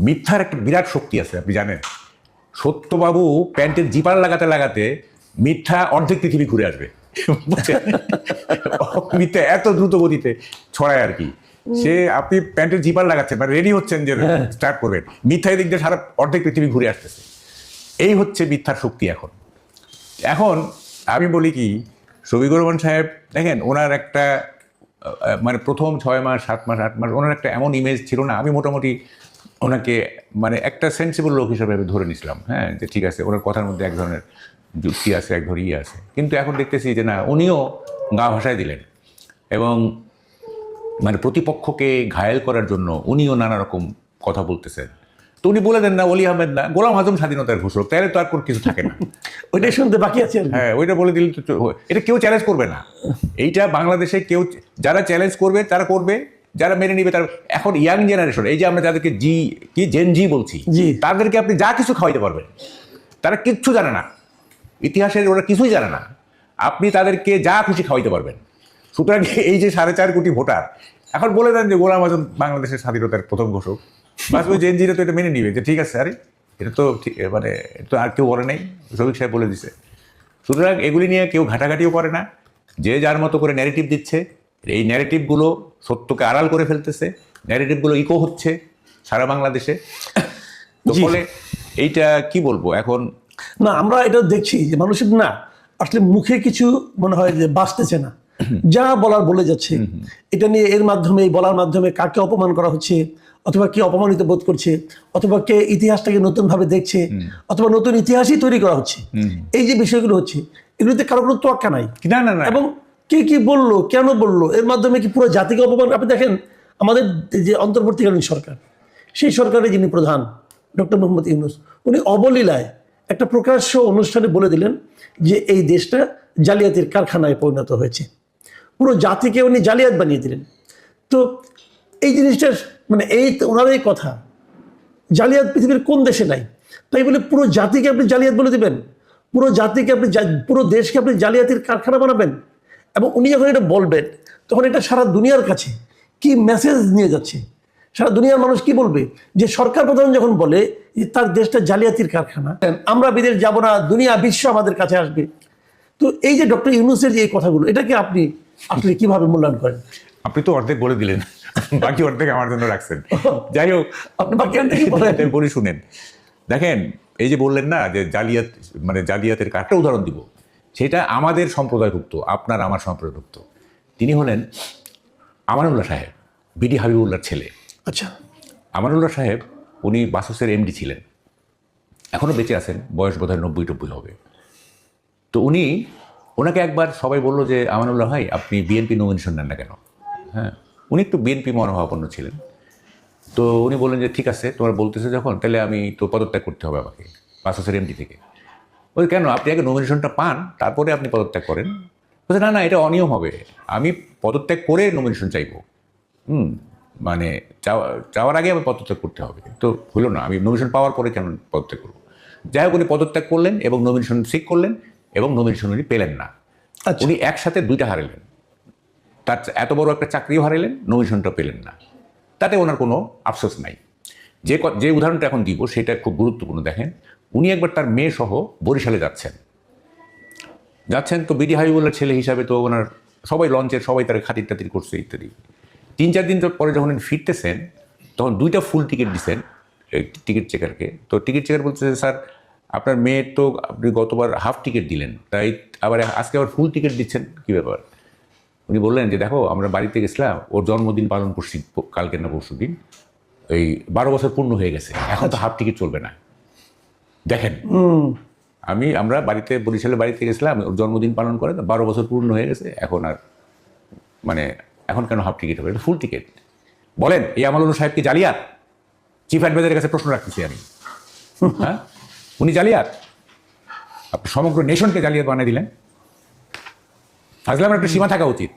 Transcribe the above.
মিথ্যার একটা বিরাট শক্তি আছে আপনি জানেন। সত্যবাবু প্যান্টের জিপার লাগাতে লাগাতে মিথ্যা অর্ধেক পৃথিবী ঘুরে আসবে। মিথ্যা এত দ্রুত গতিতে ছড়ায় আর কি। সে আপনি প্যান্টের জিপার লাগাচ্ছেন মানে রেডি হচ্ছেন যে স্টার্ট করবেন। মিথ্যা দিক দিয়ে সারা অর্ধেক পৃথিবী ঘুরে আসতেছে। এই হচ্ছে মিথ্যার শক্তি এখন। এখন আমি বলি কি শফিকুর রহমান সাহেব দেখেন ওনার একটা মানে প্রথম ছয় মাস সাত মাস আট মাস ওনার একটা এমন ইমেজ ছিল না আমি মোটামুটি ওনাকে মানে একটা সেন্সিবল লোক হিসাবে আমি ধরে নিছিলাম হ্যাঁ যে ঠিক আছে ওনার কথার মধ্যে এক ধরনের যুক্তি আছে এক ধরনের ইয়ে আছে। কিন্তু এখন দেখতেছি যে না উনিও গা ভাষায় দিলেন। এবং মানে প্রতিপক্ষকে ঘায়েল করার জন্য উনিও নানা রকম কথা বলতেছেন। তো উনি বলে দেন না অলি আহমেদ না গোলাম আজম স্বাধীনতার ঘোষক তাহলে তো আর কোনো কিছু থাকে না। ওইটাই শুনতে বাকি আছে হ্যাঁ ওইটা বলে দিলে তো এটা কেউ চ্যালেঞ্জ করবে না। এইটা বাংলাদেশে কেউ যারা চ্যালেঞ্জ করবে তারা করবে। যারা মেনে নিবে তারা এখন ইয়াং জেনারেশন এই যে আমরা যাদেরকে জি কি জেন জি বলছি। তাদেরকে আপনি যা কিছু খাওয়াইতে পারবেন তারা কিচ্ছু জানে না ইতিহাসের ওরা কিছুই জানে না আপনি তাদেরকে যা খুশি খাওয়াইতে পারবেন সুতরাং এই যে সাড়ে চার কোটি ভোটার এখন বলে দেন যে গোলাম আজম বাংলাদেশের স্বাধীনতার প্রথম ঘোষক বাস ওই জেন জিরা তো এটা মেনে নিবে যে ঠিক আছে আরে এটা তো ঠিক- মানে এটা তো আর কেউ বলে নাই শফিক সাহেব বলে দিছে সুতরাং এগুলি নিয়ে কেউ ঘাটাঘাটিও করে না যে যার মতো করে ন্যারেটিভ দিচ্ছে এই ন্যারেটিভগুলো সত্যকে আড়াল করে ফেলতেছে ন্যারেটিভগুলো ইকো হচ্ছে সারা বাংলাদেশে। তো ফলে এইটা কি বলব এখন? না আমরা এটা দেখছি যে মানুষের না আসলে মুখে কিছু মনে হয় যে বাঁচতেছে না। যা বলার বলে যাচ্ছে। এটা নিয়ে এর মাধ্যমে এই বলার মাধ্যমে কাকে অপমান করা হচ্ছে অথবা কে অপমানিত বোধ করছে অথবা কে ইতিহাসটাকে নতুনভাবে দেখছে অথবা নতুন ইতিহাসই তৈরি করা হচ্ছে। এই যে বিষয়গুলো হচ্ছে এগুলোতে কারও কোনো তোয়াক্কা নাই। না না না। এবং কে কি বলল, কেন বলল? এর মাধ্যমে কি পুরো জাতিকে অপমান? আপনি দেখেন, আমাদের যে অন্তর্বর্তীকালীন সরকার, সেই সরকারের যিনি প্রধান, ডক্টর মোহাম্মদ ইউনুস, উনি অবলীলায় একটা প্রকাশ্য অনুষ্ঠানে বলে দিলেন যে এই দেশটা জালিয়াতির কারখানায় পরিণত হয়েছে। পুরো জাতিকে উনি জালিয়াত বানিয়ে দিলেন। তো এই জিনিসটার মানে এই ওনার এই কথা, জালিয়াত পৃথিবীর কোন দেশে নাই? তাই বলে পুরো জাতিকে আপনি জালিয়াত বলে দিবেন? পুরো জাতিকে আপনি পুরো দেশকে আপনি জালিয়াতির কারখানা বানাবেন? এবং উনি যখন এটা বলবেন তখন এটা সারা দুনিয়ার কাছে কি মেসেজ নিয়ে যাচ্ছে? সারা দুনিয়ার মানুষ কি বলবে? যে সরকার প্রধান যখন বলে যে তার দেশটা জালিয়াতির কারখানা আমরা বিদেশ যাব না দুনিয়া বিশ্ব আমাদের কাছে আসবে। তো এই যে ডক্টর ইউনুসের যে এই কথাগুলো এটাকে আপনি আসলে কীভাবে মূল্যায়ন করেন? আপনি তো অর্ধেক বলে দিলেন বাকি অর্ধেক আমার জন্য রাখছেন। যাই হোক আপনি বাকি অর্ধেক? বলি শুনেন। দেখেন এই যে বললেন না যে জালিয়াত মানে জালিয়াতের একটা উদাহরণ দিব। সেটা আমাদের সম্প্রদায়ভুক্ত আপনার আমার সম্প্রদায়ভুক্ত। তিনি হলেন আমানুল্লাহ সাহেব বিডি হাবিবুল্লাহর ছেলে। আচ্ছা। আমানুল্লাহ সাহেব উনি বাসসের এমডি ছিলেন। এখনও বেঁচে আছেন বয়স বোধহয় নব্বই টব্বই হবে। তো উনি ওনাকে একবার সবাই বলল যে আমানুল্লাহ ভাই আপনি বিএনপি নমিনেশন নেন না কেন? হ্যাঁ উনি একটু বিএনপি মনোভাবাপন্ন ছিলেন। তো উনি বললেন যে ঠিক আছে তোমার বলতেছে যখন তাহলে আমি তো পদত্যাগ করতে হবে আমাকে বাসসের এমডি থেকে। ওই কেন? আপনি আগে নমিনেশনটা পান তারপরে আপনি পদত্যাগ করেন। বলছে না না এটা অনিয়ম হবে। আমি পদত্যাগ করে নমিনেশন চাইব। হুম মানে চাওয়া চাওয়ার আগে আমার পদত্যাগ করতে হবে। তো হলো না আমি নমিনেশন পাওয়ার পরে কেন পদত্যাগ করব? যাই হোক উনি পদত্যাগ করলেন এবং নমিনেশন সিক করলেন এবং নমিনেশন উনি পেলেন না। আচ্ছা। উনি একসাথে দুইটা হারালেন। তার এত বড় একটা চাকরিও হারালেন নমিনেশনটা পেলেন না। তাতে ওনার কোনো আফসোস নাই। যে যে উদাহরণটা এখন দিব সেটা খুব গুরুত্বপূর্ণ দেখেন। উনি একবার তার মেয়ে সহ বরিশালে যাচ্ছেন। যাচ্ছেন তো বিডি হাবিবুল্লার ছেলে হিসাবে তো ওনার সবাই লঞ্চের, সবাই তার খাতির টাতির করছে ইত্যাদি। তিন চার দিন পরে যখন উনি ফিরতেছেন, তখন দুইটা ফুল টিকিট দিছেন টিকিট চেকারকে। তো টিকিট চেকার বলতেছে, স্যার, আপনার মেয়ের তো আপনি গতবার হাফ টিকিট দিলেন, তাই আবার আজকে আবার ফুল টিকিট দিচ্ছেন, কী ব্যাপার? উনি বললেন যে, দেখো, আমরা বাড়িতে গেছিলাম, ওর জন্মদিন পালন করছি, কালকে না পরশু দিন এই বারো বছর পূর্ণ হয়ে গেছে, এখন তো হাফ টিকিট চলবে না। দেখেন, আমি, আমরা বাড়িতে বরিশালে বাড়িতে গেছিলাম, ওর জন্মদিন পালন করে বারো বছর পূর্ণ হয়ে গেছে, এখন আর মানে এখন কেন হাফ টিকিট হবে? এটা ফুল টিকিট বলেন, এই আমল সাহেব কি জালিয়াত? চিফ অ্যাডভাইজারের কাছে প্রশ্ন রাখতেছি আমি। হ্যাঁ? উনি জালিয়াত? আপনি সমগ্র নেশনকে জালিয়াত বানিয়ে দিলেন। ফাজলামের একটা সীমা থাকা উচিত।